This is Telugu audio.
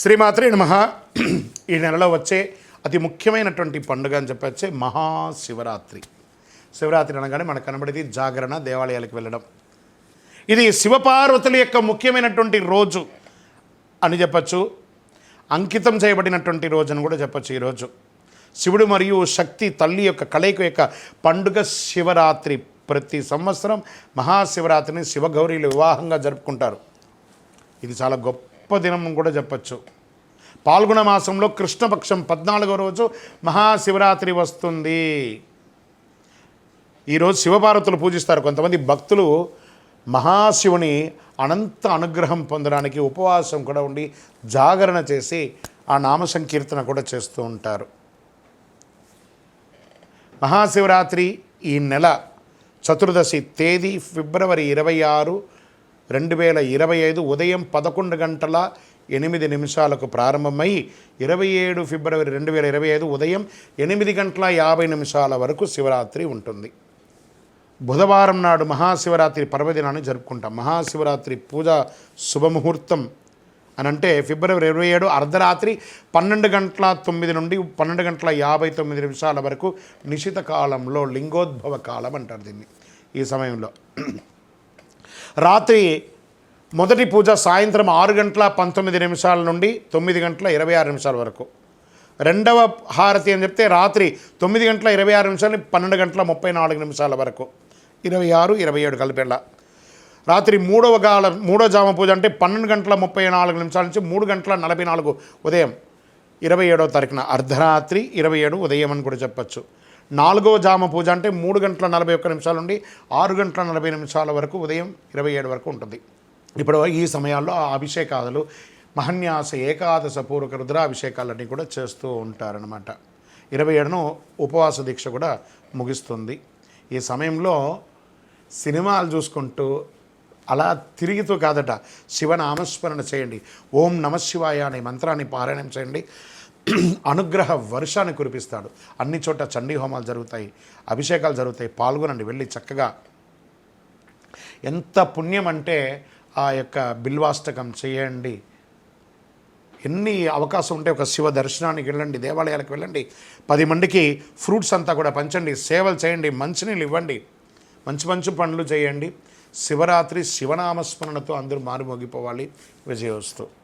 శ్రీమాత్రి నమ. ఈ నెలలో వచ్చే అతి ముఖ్యమైనటువంటి పండుగ అని చెప్పొచ్చే మహాశివరాత్రి. శివరాత్రి అనగానే మనకు కనబడేది జాగరణ దేవాలయాలకు వెళ్ళడం. ఇది శివపార్వతుల యొక్క ముఖ్యమైనటువంటి రోజు అని చెప్పచ్చు. అంకితం చేయబడినటువంటి రోజు అని కూడా చెప్పచ్చు ఈరోజు శివుడు మరియు శక్తి తల్లి యొక్క కలయిక యొక్క పండుగ శివరాత్రి. ప్రతి సంవత్సరం మహాశివరాత్రిని శివగౌరీలు వివాహంగా జరుపుకుంటారు. ఇది చాలా గొప్ప దినం కూడా చెప్పచ్చు. పాల్గొన మాసంలో కృష్ణపక్షం పద్నాలుగో రోజు మహాశివరాత్రి వస్తుంది. ఈరోజు శివపార్వతులు పూజిస్తారు. కొంతమంది భక్తులు మహాశివుని అనంత అనుగ్రహం పొందడానికి ఉపవాసం కూడా ఉండి జాగరణ చేసి ఆ నామ సంకీర్తన కూడా చేస్తూ ఉంటారు. మహాశివరాత్రి ఈ నెల చతుర్దశి తేదీ ఫిబ్రవరి ఇరవై ఆరు రెండు వేల ఇరవై ఐదు ఉదయం పదకొండు గంటల ఎనిమిది నిమిషాలకు ప్రారంభమై ఇరవై ఏడు ఫిబ్రవరి రెండు వేల ఇరవై ఐదు ఉదయం ఎనిమిది గంటల యాభై నిమిషాల వరకు శివరాత్రి ఉంటుంది. బుధవారం నాడు మహాశివరాత్రి పర్వదినాన్ని జరుపుకుంటాం. మహాశివరాత్రి పూజ శుభముహూర్తం అని అంటే ఫిబ్రవరి ఇరవై ఏడు అర్ధరాత్రి పన్నెండు గంటల తొమ్మిది నుండి పన్నెండు గంటల యాభై తొమ్మిది నిమిషాల వరకు నిశిత కాలంలో లింగోద్భవ కాలం అంటారు దీన్ని ఈ సమయంలో. రాత్రి మొదటి పూజ సాయంత్రం ఆరు గంటల పంతొమ్మిది నిమిషాల నుండి తొమ్మిది గంటల ఇరవై ఆరు నిమిషాల వరకు. రెండవ హారతి అని చెప్తే రాత్రి తొమ్మిది గంటల ఇరవై ఆరు నిమిషాలు పన్నెండు గంటల ముప్పై నాలుగు నిమిషాల వరకు. ఇరవై ఆరు ఇరవై ఏడు కలిపేళ్ళ రాత్రి మూడవ గాల మూడో జామ పూజ అంటే పన్నెండు గంటల ముప్పై నాలుగు నిమిషాల నుంచి మూడు గంటల నలభై నాలుగు ఉదయం. ఇరవై ఏడవ తారీఖున అర్ధరాత్రి ఇరవై ఏడు ఉదయం అని కూడా చెప్పచ్చు. నాలుగో జామ పూజ అంటే మూడు గంటల నలభై ఒక్క నిమిషాల నుండి ఆరు గంటల నలభై నిమిషాల వరకు ఉదయం ఇరవై ఏడు వరకు ఉంటుంది. ఇప్పుడు ఈ సమయాల్లో ఆ అభిషేకాదులు మహన్యాస ఏకాదశ పూర్వక రుద్రాభిషేకాలన్నీ కూడా చేస్తూ ఉంటారనమాట ఇరవై ఏడును ఉపవాస దీక్ష కూడా ముగిస్తుంది. ఈ సమయంలో సినిమాలు చూసుకుంటూ అలా తిరిగితూ కాదట శివనామస్మరణ చేయండి. ఓం నమశివాయ అనే మంత్రాన్ని పారాయణం చేయండి. అనుగ్రహ వర్షాన్ని కురిపిస్తాడు. అన్ని చోట్ల చండీ హోమాలు జరుగుతాయి అభిషేకాలు జరుగుతాయి పాల్గొనండి. వెళ్ళి చక్కగా ఎంత పుణ్యం అంటే ఆ యొక్క బిల్వాష్టకం చేయండి. ఎన్ని అవకాశం ఉంటే ఒక శివ దర్శనానికి వెళ్ళండి దేవాలయాలకు వెళ్ళండి. పది మందికి ఫ్రూట్స్ అంతా కూడా పంచండి సేవలు చేయండి మంచినీళ్ళు ఇవ్వండి. మంచి మంచి పనులు చేయండి. శివరాత్రి శివనామస్మరణతో అందరూ మారుమోగిపోవాలి. విజయోస్తు.